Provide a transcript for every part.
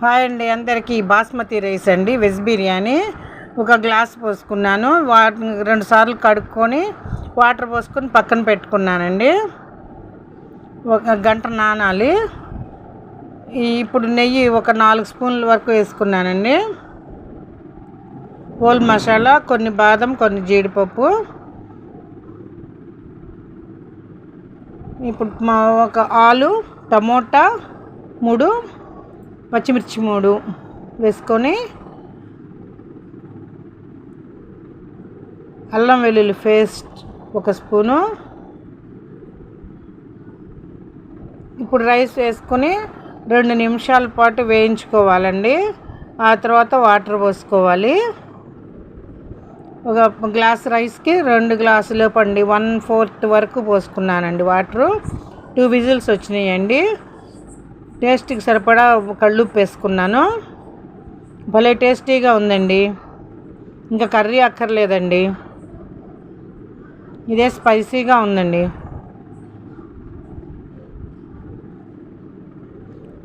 Hi అండి అందరికీ basmati rice అండి వెజ్ బిర్యానీ. ఒక గ్లాస్ పోసుకున్నాను. వాటిని రెండు సార్లు కడుక్కొని వాటర్ పోసుకొని పక్కన పెట్టుకున్నానండి. ఒక గంట నానాలి. ఇప్పుడు నెయ్యి ఒక నాలుగు స్పూన్ల వరకు వేసుకున్నానండి. హోల్ మసాలా కొన్ని బాదం కొన్ని జీడిపప్పు. ఇప్పుడు మా ఒక ఆలు టమోటా మూడు పచ్చిమిర్చి మూడు వేసుకొని అల్లం వెల్లుల్లి పేస్ట్ ఒక స్పూను. ఇప్పుడు రైస్ వేసుకొని రెండు నిమిషాల పాటు వేయించుకోవాలండి. ఆ తర్వాత వాటర్ పోసుకోవాలి. ఒక గ్లాస్ రైస్కి రెండు గ్లాసులు పండి వన్ ఫోర్త్ వరకు పోసుకున్నానండి వాటరు. టూ విజిల్స్ వచ్చినాయండి. టేస్ట్కి సరిపడా కళ్ళుప్పు వేసుకున్నాను భలే టేస్టీగా ఉందండి. ఇంకా కర్రీ అక్కర్లేదండి. ఇదే స్పైసీగా ఉందండి.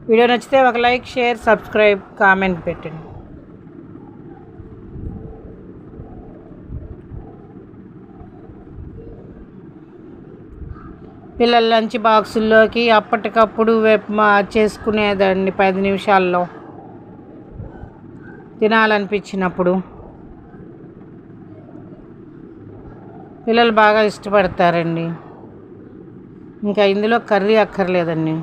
వీడియో నచ్చితే ఒక లైక్ షేర్ సబ్స్క్రైబ్ కామెంట్ పెట్టండి. పిల్లల లంచ్ బాక్సుల్లోకి అప్పటికప్పుడు చేసుకునేదండి పది నిమిషాల్లో. తినాలనిపించినప్పుడు. పిల్లలు బాగా ఇష్టపడతారండి. ఇంకా ఇందులో కర్రీ అక్కర్లేదండి.